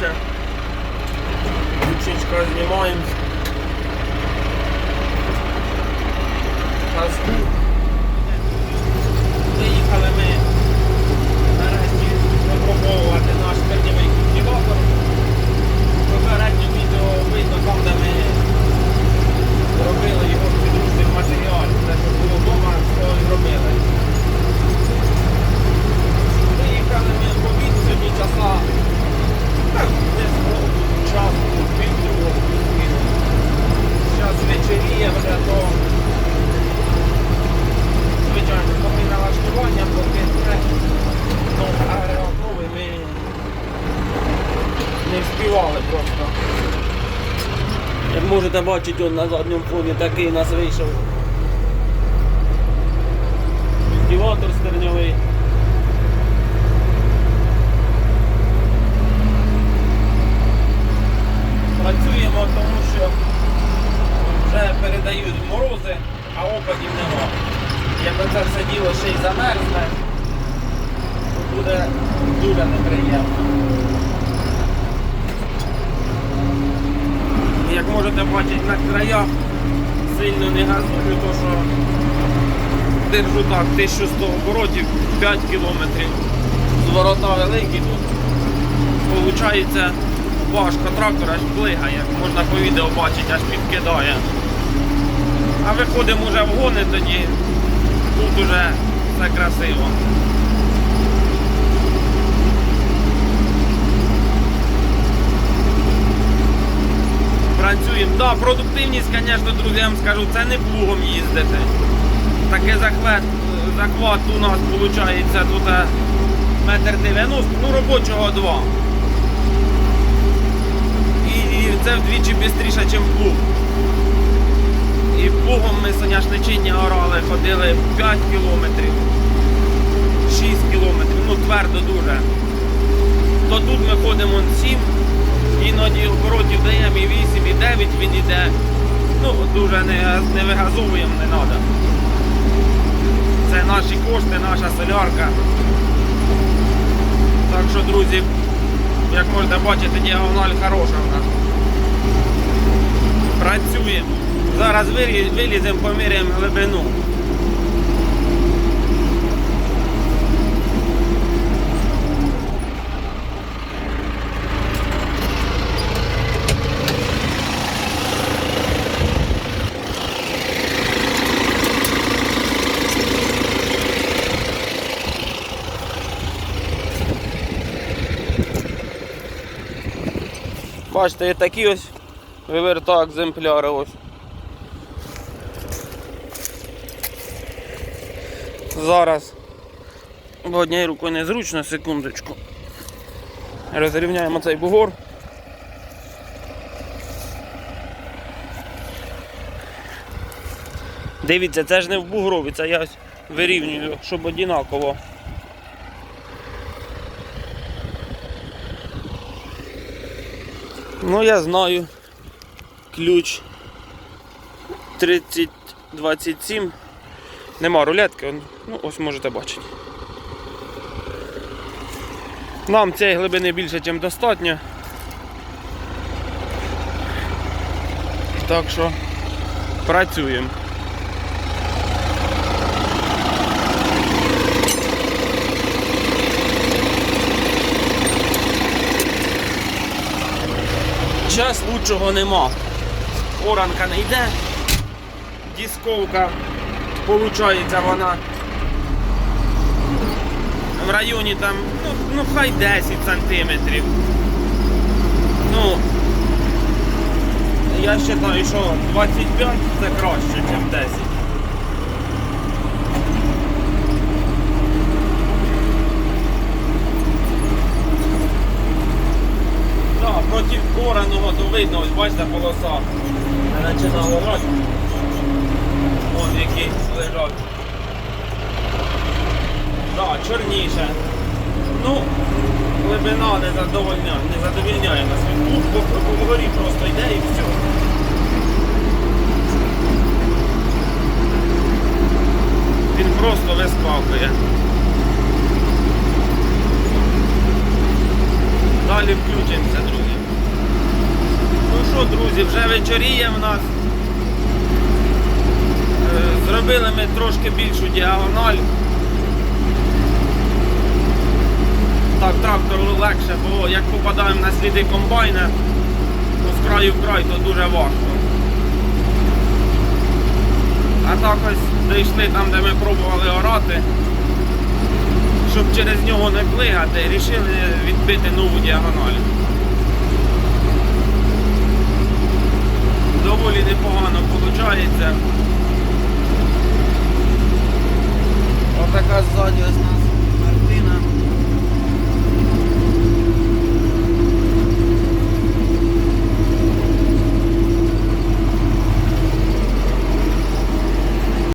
Cię. 10 koła nie moim. Можете бачити, он на задньому фоні такий у нас вийшов. Культиватор стерньовий. Працюємо, тому що вже передають морози, а опадів нема. Якби це все діло ще й замерзне, то буде дуже неприємно. Можете бачити на краях, сильно не газую, то що держу так 1100 оборотів, 5 кілометрів. Зворота великі тут. Получається важко, трактор аж плигає, можна по відео бачити, аж підкидає. А виходимо вже в гони тоді, тут уже все красиво. Працюємо. Да, продуктивність, звісно, друзі, я вам скажу, це не плугом їздити. Таке захват, захват у нас виходить тут е, метр 90, ну робочого два. І, і це вдвічі швидше, ніж плуг. І плугом ми соняшничиння орали, ходили 5 кілометрів, 6 кілометрів, ну твердо дуже. То тут ми ходимо 7, іноді оборотів даємо і 8, і 9 він іде. Ну, дуже не, не вигазовуємо, не треба. Це наші кошти, наша солярка. Так що, друзі, як можете бачити, діагональ хороша в нас. Працюємо. Зараз вилі- виліземо, поміряємо глибину. Бачите, є такі ось виверта екземпляри ось. Зараз. Бо однією рукою незручно, секундочку. Розрівняємо цей бугор. Дивіться, це ж не в бугрові, це я ось вирівнюю, щоб однаково. Ну, я знаю. Ключ 3027. Нема рулетки, ну ось можете бачити. Нам цієї глибини більше, ніж достатньо. Так що працюємо. Час лучшого нема. Оранка не йде. Дісковка, получається вона в районі там, ну, ну хай 10 сантиметрів. Ну, я вважаю, що 25 це краще, ніж 10. Так, проти кореного, то видно, ось бачите, полоса. Не починало рости. Вон які лежать. Так, чорніше. Ну, глибина не задовольняє, не задовольняє нас. Він лук по, вгорі просто йде і все. Він просто вискакує. Далі включимося, друзі. Що, друзі, вже вечоріє в нас. Е, Зробили ми трошки більшу діагональ. Так, трактору легше, бо як попадаємо на сліди комбайна, то з краю в край, то дуже важко. А так ось дійшли там, де ми пробували орати, щоб через нього не плигати, вирішили відбити нову діагональ. Доволі непогано виходить. Отака ззаді основна